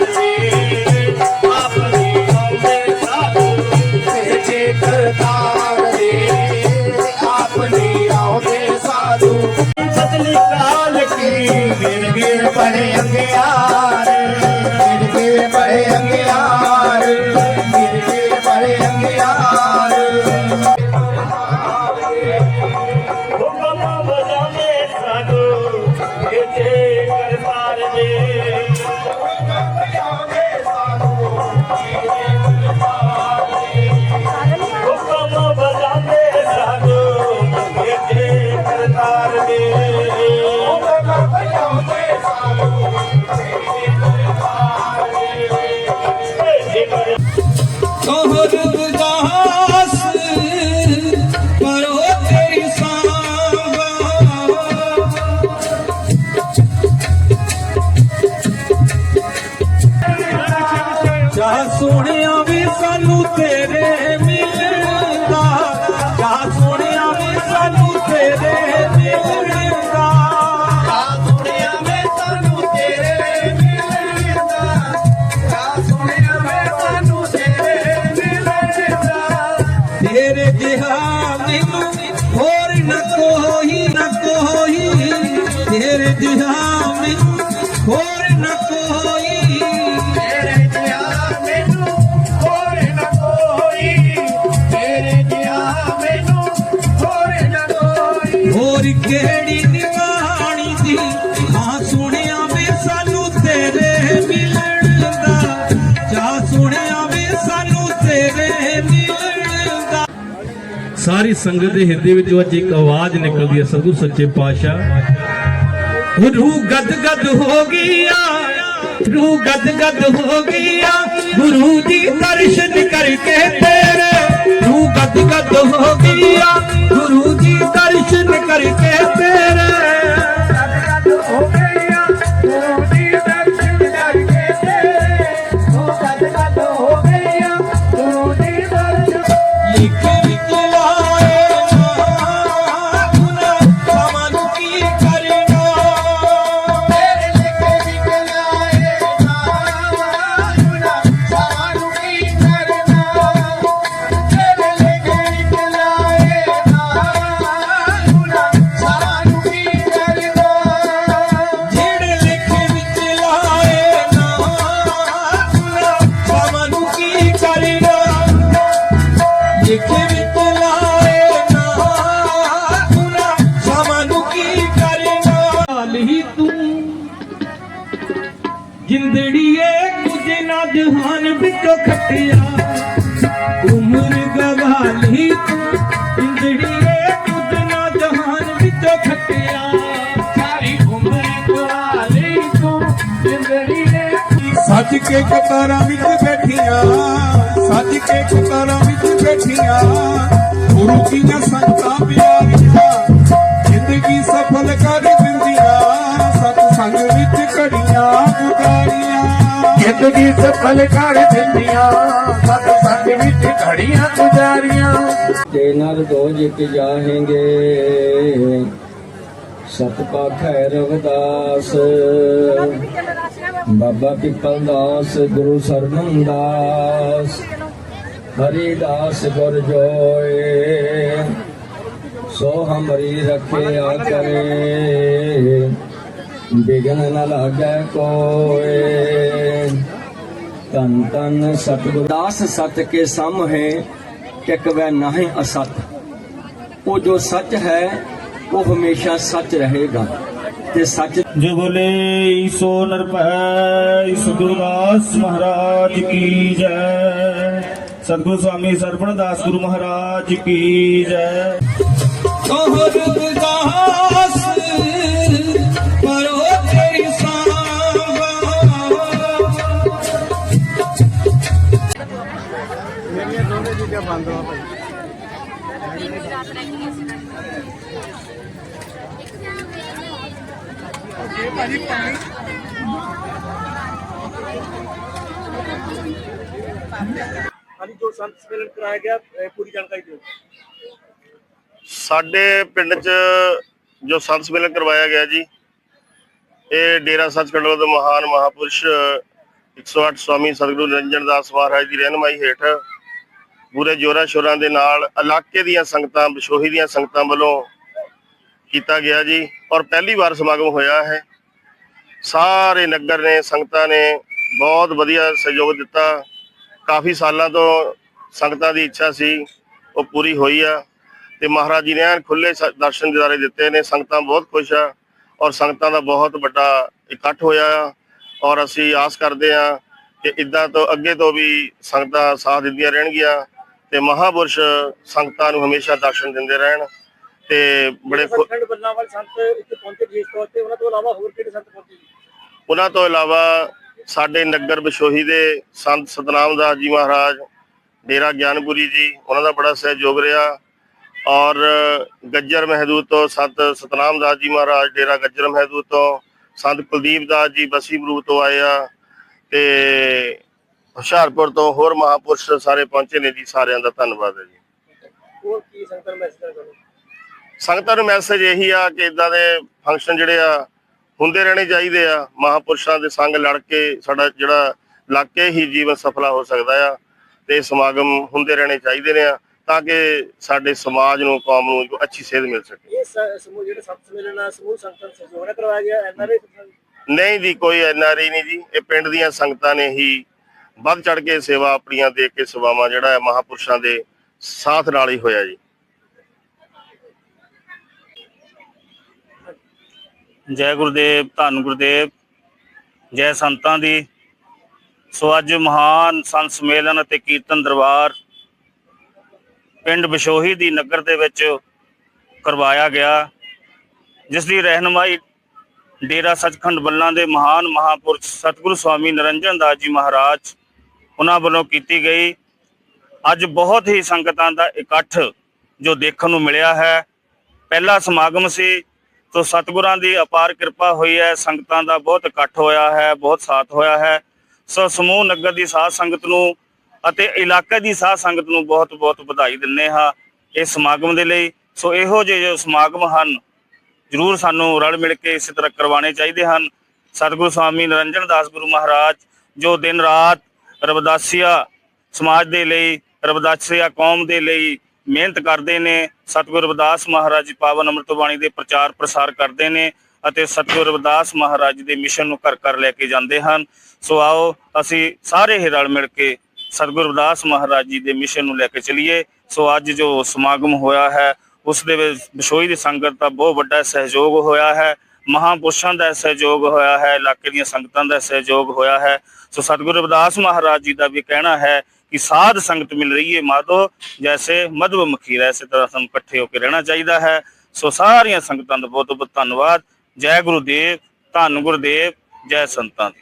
ਕਰਤਾਰ ਸਾਧੂ। ਭੇਜੇ ਕਰਤਾਰ ਅੰਗਿਆਰ। ਸੋਹਣਿਆ ਵੀ ਸਾਨੂੰ ਤੇਰੇ ਮਿਲਦਾ ਜਿਹਾ ਮੈਨੂੰ ਹੋਰ ਨਾ ਕੋਈ। ਤੇਰੇ ਜਿਆ ਮੈਨੂੰ ਹੋਰ ਨਾ ਕੋਈ। ਤੇਰੇ ਜਿਆ ਮੈਨੂੰ ਹੋਰ ਨਾ ਕੋਈ। ਹੋਰ ਕਿਹੜੀ ਨਿਵਾਣੀ ਦੀ ਹਾਂ ਸੁਣਿਆ ਵੇ ਸਾਨੂੰ ਤੇਰੇ ਮਿਲਣ ਦਾ। ਜਾ ਸੁਣਿਆ ਵੇ ਸਾਨੂੰ ਤੇਰੇ ਮਿਲਣ ਦਾ। ਸਾਰੀ ਸੰਗਤ ਦੇ ਹਿਰਦੇ ਵਿੱਚ ਅੱਜ ਇੱਕ ਆਵਾਜ਼ ਨਿਕਲਦੀ ਹੈ ਸਤਿਗੁਰ ਸੱਚੇ ਪਾਤਸ਼ਾਹ। ਗੁਰੂ ਗਦ ਗਦ ਹੋ ਗਿਆ ਗੁਰੂ ਗਦ ਗਦ ਹੋ ਗਿਆ। ਗੁਰੂ ਜੀ ਦਰਸ਼ਨ ਕਰਕੇ ਤੇਰੇ ਰੂਹ ਗਦ ਗਦ ਹੋ ਗਿਆ। ਜਿੰਦੜੀਏ ਕੁਝ ਨਾ ਜਹਾਨ ਵਿੱਚੋਂ ਖੱਟਿਆ ਉਮਰ ਗਵਾਲੀ ਤੂੰ ਜਿੰਦੜੀਏ ਕੁਝ ਨਾ ਜਹਾਨ ਵਿੱਚੋਂ ਖੱਟਿਆ ਸਾਰੀ ਉਮਰ ਗਵਾਲੀ ਤੂੰ ਜ਼ਿੰਦਗੀ ਸੱਜ ਕੇ ਕਤਾਰਾਂ ਵਿੱਚ ਬੈਠੀਆਂ ਸੱਜ ਕੇ ਕਤਾਰਾਂ ਵਿੱਚ ਬੈਠੀਆਂ। ਗੁਰੂ ਦੀਆਂ ਸੰਗਤਾਂ ਪਿਆਰੀਆਂ, ਜ਼ਿੰਦਗੀ ਸਫਲ ਕਰ ਦਿੰਦੀਆਂ ਸਤ ਸੰਗ ਵਿੱਚ ਘੜੀਆਂ ਗੁਜ਼ਾਰੀਆਂ ਜ਼ਿੰਦਗੀ ਸਫਲ ਕਰ ਦਿੰਦੀਆਂ ਸਤ ਸੰਗ ਵਿੱਚ ਘੜੀਆਂ ਗੁਜ਼ਾਰੀਆਂ ਤੇ ਨਾਲ ਦੋ ਜਿੱਤ ਜਾਹੇਂਗੇ। ਸਤ ਪਾਖੈ ਰਵਿਦਾਸ ਬਾਬਾ ਪਿੱਪਲ ਦਾਸ, ਗੁਰੂ ਸਰਵਨ ਦਾਸ ਹਰੀ ਦਾਸ ਗੁਰ ਜੋਏ, ਸੋ ਹਮਰੀ ਰੱਖਿਆ ਕਰੇ ਬਿਗਨ ਨ ਲਾਗੈ ਕੋਏ। ਤਨ ਤਨ ਸਤਿਗੁਰ। ਦਾਸ ਸਤ ਕੇ ਸਮ ਹੈ ਟਿਕਵੈ ਨਾਹੀਂ ਅਸਤ। ਉਹ ਜੋ ਸੱਚ ਹੈ ਉਹ ਹਮੇਸ਼ਾ ਸੱਚ ਰਹੇਗਾ ਤੇ ਸੱਚ ਜੋ ਬੋਲੇ ਈਸੋ ਨਰਪੈ ਸਤਿਗੁਰਦਾਸ ਮਹਾਰਾਜ ਕੀ ਜੈ। ਸਤਿਗੁਰ ਸਵਾਮੀ ਸਰਪਣ ਦਾਸ ਗੁਰੂ ਮਹਾਰਾਜ ਕੀ ਜੈ। ਤੋਹਰ ਉਦਾਸ ਸਾਡੇ ਪਿੰਡ 'ਚ ਜੋ ਸੰਤ ਸੰਮੇਲਨ ਕਰਵਾਇਆ ਗਿਆ ਜੀ ਇਹ ਡੇਰਾ ਸੱਚਖੰਡ ਦੇ ਮਹਾਨ ਮਹਾਪੁਰਸ਼ 108 ਸਵਾਮੀ ਸਤਿਗੁਰੂ ਨਿਰੰਜਨ ਦਾਸ ਮਹਾਰਾਜ ਦੀ ਰਹਿਨਮਾਈ ਹੇਠ ਪੂਰੇ ਜੋਰਾਂ ਸ਼ੋਰਾਂ ਦੇ ਨਾਲ ਇਲਾਕੇ ਦੀਆਂ ਸੰਗਤਾਂ ਬਿਸ਼ੋਹੀ ਦੀਆਂ ਸੰਗਤਾਂ ਵੱਲੋਂ ਕੀਤਾ ਗਿਆ ਜੀ ਔਰ ਪਹਿਲੀ ਵਾਰ ਸਮਾਗਮ ਹੋਇਆ ਹੈ। ਸਾਰੇ ਨਗਰ ਨੇ, ਸੰਗਤਾਂ ਨੇ ਬਹੁਤ ਵਧੀਆ ਸਹਿਯੋਗ ਦਿੱਤਾ। ਕਾਫੀ ਸਾਲਾਂ ਤੋਂ ਸੰਗਤਾਂ ਦੀ ਇੱਛਾ ਸੀ, ਉਹ ਪੂਰੀ ਹੋਈ ਆ। ਤੇ ਮਹਾਰਾਜ ਜੀ ਨੇ ਐਨ ਖੁੱਲੇ ਦਰਸ਼ਨ ਦਿਦਾਰੇ ਦਿੱਤੇ ਨੇ, ਸੰਗਤਾਂ ਬਹੁਤ ਖੁਸ਼ ਆ ਔਰ ਸੰਗਤਾਂ ਦਾ ਬਹੁਤ ਵੱਡਾ ਇਕੱਠ ਹੋਇਆ ਆ। ਔਰ ਅਸੀਂ ਆਸ ਕਰਦੇ ਆ ਕਿ ਇਦਾਂ ਤੋਂ ਅੱਗੇ ਤੋਂ ਵੀ ਸੰਗਤਾਂ ਸਾਥ ਦਿੰਦੀਆਂ ਰਹਿਣਗੀਆਂ ਤੇ ਮਹਾਪੁਰਸ਼ ਸੰਗਤਾਂ ਨੂੰ ਹਮੇਸ਼ਾ ਦਰਸ਼ਨ ਦਿੰਦੇ ਰਹਿਣ ਤੇ ਬੜੇ ਖੁ- ਸੱਚਖੰਡ ਵਾਲ ਸੰਤ ਇੱਥੇ ਪਹੁੰਚੇ ਵਿਸ਼ੇਸ਼ ਤੌਰ ਤੇ ਉਹਨਾਂ ਤੋਂ ਇਲਾਵਾ ਹੋਰ ਕਿਹੜੇ ਸੰਤ ਪਹੁੰਚੇ? ਉਹਨਾਂ ਤੋਂ ਇਲਾਵਾ ਸਾਡੇ ਨਗਰ ਬਿਸ਼ੋਹੀ ਦੇ ਸੰਤ ਸਤਨਾਮ ਦਾਸ ਜੀ ਮਹਾਰਾਜ ਡੇਰਾ ਗਿਆਨਪੁਰੀ ਜੀ ਉਹਨਾਂ ਦਾ ਬੜਾ ਸਹਿਯੋਗ ਰਿਹਾ। ਔਰ ਗੱਜਰ ਮਹਿਦੂਦ ਤੋਂ ਸੰਤ ਸਤਨਾਮ ਦਾਸ ਜੀ ਮਹਾਰਾਜ ਡੇਰਾ ਗੱਜਰ ਮਹਿਦੂਦ ਤੋਂ ਸੰਤ ਕੁਲਦੀਪ ਦਾਸ ਜੀ ਬਸੀ ਬਰੂਪ ਤੋਂ ਆਏ ਆ ਤੇ ਹੁਸ਼ਿਆਰਪੁਰ ਤੋਂ ਹੋਰ ਮਹਾਪੁਰਸ਼ ਸਾਰੇ ਪਹੁੰਚੇ ਨੇ ਜੀ ਸਾਰਿਆਂ ਦਾ ਧੰਨਵਾਦ ਹੈ ਜੀ। ਹੋਰ ਕੀ ਸੰਗਤਾਂ ਨੂੰ ਮੈਸੇਜ ਸੰਗਤਾਂ ਨੂੰ ਮੈਸੇਜ ਇਹੀ ਆ ਕਿ ਇਦਾਂ ਦੇ ਫੰਕਸ਼ਨ ਜਿਹੜੇ ਆ ਹੁੰਦੇ ਰਹਿਣੇ ਚਾਹੀਦੇ ਆ। ਮਹਾਪੁਰਸ਼ਾਂ ਦੇ ਸੰਗ ਲੜ ਕੇ ਸਾਡਾ ਜਿਹੜਾ ਇਲਾਕੇ ਹੀ ਜੀਵਨ ਸਫਲਾ ਹੋ ਸਕਦਾ ਆ ਤੇ ਸਮਾਗਮ ਹੁੰਦੇ ਰਹਿਣੇ ਚਾਹੀਦੇ ਨੇ ਆ ਤਾਂ ਕਿ ਸਾਡੇ ਸਮਾਜ ਨੂੰ ਕੌਮ ਨੂੰ ਇੱਕ ਅੱਛੀ ਸੇਧ ਮਿਲ ਸਕੇ। ਇਹ ਸ- ਸਮੂਹ ਜਿਹੜੇ ਸੰਤ ਸਮੇਲਨ ਆ ਸਮੂਹ ਸੰਗਤਾਂ ਨੂੰ ਸਹਿਯੋਗ ਨਾਲ ਕਰਵਾਇਆ ਗਿਆ ਐਨਆਰਆਈ ਨਹੀਂ ਜੀ ਕੋਈ ਐਨਆਰਈ ਨਹੀਂ ਜੀ। ਇਹ ਪਿੰਡ ਦੀਆਂ ਸੰਗਤਾਂ ਨੇ ਹੀ ਵੱਧ ਚੜ ਕੇ ਸੇਵਾ ਆਪਣੀਆਂ ਦੇ ਕੇ ਸੇਵਾਵਾਂ ਜਿਹੜਾ ਹੈ ਮਹਾਪੁਰਸ਼ਾਂ ਦੇ ਸਾਥ ਨਾਲ ਹੀ ਹੋਇਆ ਜੀ। ਜੈ ਗੁਰਦੇਵ, ਧੰਨ ਗੁਰਦੇਵ, ਜੈ ਸੰਤਾਂ ਦੀ। ਸੋ ਅੱਜ ਮਹਾਨ ਸੰਤ ਸਮੇਲਨ ਅਤੇ ਕੀਰਤਨ ਦਰਬਾਰ ਪਿੰਡ ਬਿਸ਼ੋਹੀ ਦੀ ਨਗਰ ਦੇ ਵਿੱਚ ਕਰਵਾਇਆ ਗਿਆ। ਜਿਸ ਦੀ ਰਹਿਨਮਾਈ ਡੇਰਾ ਸੱਚਖੰਡ ਬੱਲਾਂ ਦੇ ਮਹਾਨ ਮਹਾਪੁਰਸ਼ ਸਤਿਗੁਰੂ ਸਵਾਮੀ ਨਿਰੰਜਨ ਦਾਸ ਜੀ ਮਹਾਰਾਜ ਉਹਨਾਂ ਵੱਲੋਂ ਕੀਤੀ ਗਈ। ਅੱਜ ਬਹੁਤ ਹੀ ਸੰਗਤਾਂ ਦਾ ਇਕੱਠ ਜੋ ਦੇਖਣ ਨੂੰ ਮਿਲਿਆ ਹੈ। ਪਹਿਲਾ ਸਮਾਗਮ ਸੀ ਸੋ ਸਤਿਗੁਰਾਂ ਦੀ ਅਪਾਰ ਕਿਰਪਾ ਹੋਈ ਹੈ, ਸੰਗਤਾਂ ਦਾ ਬਹੁਤ ਇਕੱਠ ਹੋਇਆ ਹੈ, ਬਹੁਤ ਸਾਥ ਹੋਇਆ ਹੈ। ਸੋ ਸਮੂਹ ਨਗਰ ਦੀ ਸਾਧ ਸੰਗਤ ਨੂੰ ਅਤੇ ਇਲਾਕੇ ਦੀ ਸਾਧ ਸੰਗਤ ਨੂੰ ਬਹੁਤ ਬਹੁਤ ਵਧਾਈ ਦਿੰਦੇ ਹਾਂ ਇਸ ਸਮਾਗਮ ਦੇ ਲਈ। ਸੋ ਇਹੋ ਜਿਹੇ ਜੋ ਸਮਾਗਮ ਹਨ, ਜ਼ਰੂਰ ਸਾਨੂੰ ਰਲ ਮਿਲ ਕੇ ਇਸੇ ਤਰ੍ਹਾਂ ਕਰਵਾਉਣੇ ਚਾਹੀਦੇ ਹਨ। ਸਤਿਗੁਰੂ ਸਵਾਮੀ ਨਿਰੰਜਨ ਦਾਸ ਗੁਰੂ ਮਹਾਰਾਜ, ਜੋ ਦਿਨ ਰਾਤ ਰਵਦਾਸੀਆ ਸਮਾਜ ਦੇ ਲਈ, ਰਵਦਾਸੀਆ ਕੌਮ ਦੇ ਲਈ ਮਿਹਨਤ ਕਰਦੇ ਨੇ, ਸਤਿਗੁਰ ਰਵਿਦਾਸ ਮਹਾਰਾਜ ਜੀ ਪਾਵਨ ਅੰਮ੍ਰਿਤ ਬਾਣੀ ਦੇ ਪ੍ਰਚਾਰ ਪ੍ਰਸਾਰ ਕਰਦੇ ਨੇ ਅਤੇ ਸਤਿਗੁਰ ਰਵਿਦਾਸ ਮਹਾਰਾਜ ਜੀ ਦੇ ਮਿਸ਼ਨ ਨੂੰ ਘਰ ਘਰ ਲੈ ਕੇ ਜਾਂਦੇ ਹਨ। ਸੋ ਆਓ ਅਸੀਂ ਸਾਰੇ ਹੀ ਰਲ ਮਿਲ ਕੇ ਸਤਿਗੁਰ ਰਵਿਦਾਸ ਮਹਾਰਾਜ ਜੀ ਦੇ ਮਿਸ਼ਨ ਨੂੰ ਲੈ ਕੇ ਚਲੀਏ। ਸੋ ਅੱਜ ਜੋ ਸਮਾਗਮ ਹੋਇਆ ਹੈ, ਉਸ ਦੇ ਵਿੱਚ ਬਿਸ਼ੋਈ ਦੀ ਸੰਗਤ ਦਾ ਬਹੁਤ ਵੱਡਾ ਸਹਿਯੋਗ ਹੋਇਆ ਹੈ। ਮਹਾਪੁਰਸ਼ਾਂ ਦਾ ਸਹਿਯੋਗ ਹੋਇਆ ਹੈ, ਇਲਾਕੇ ਦੀਆਂ ਸੰਗਤਾਂ ਦਾ ਸਹਿਯੋਗ ਹੋਇਆ ਹੈ। ਸੋ ਸਤਿਗੁਰੂ ਰਵਿਦਾਸ ਮਹਾਰਾਜ ਜੀ ਦਾ ਵੀ ਕਹਿਣਾ ਹੈ ਕਿ ਸਾਧ ਸੰਗਤ ਮਿਲ ਰਹੀ ਹੈ ਮਾਧੋ, ਜੈਸੇ ਮਧੂ ਮਖੀਰ ਇਸੇ ਤਰ੍ਹਾਂ ਸਾਨੂੰ ਇਕੱਠੇ ਹੋ ਕੇ ਰਹਿਣਾ ਚਾਹੀਦਾ ਹੈ। ਸੋ ਸਾਰੀਆਂ ਸੰਗਤਾਂ ਦਾ ਬਹੁਤ ਬਹੁਤ ਧੰਨਵਾਦ। ਜੈ ਗੁਰੂਦੇਵ, ਧੰਨ ਗੁਰਦੇਵ, ਜੈ ਸੰਤਾਂ ਦੀ।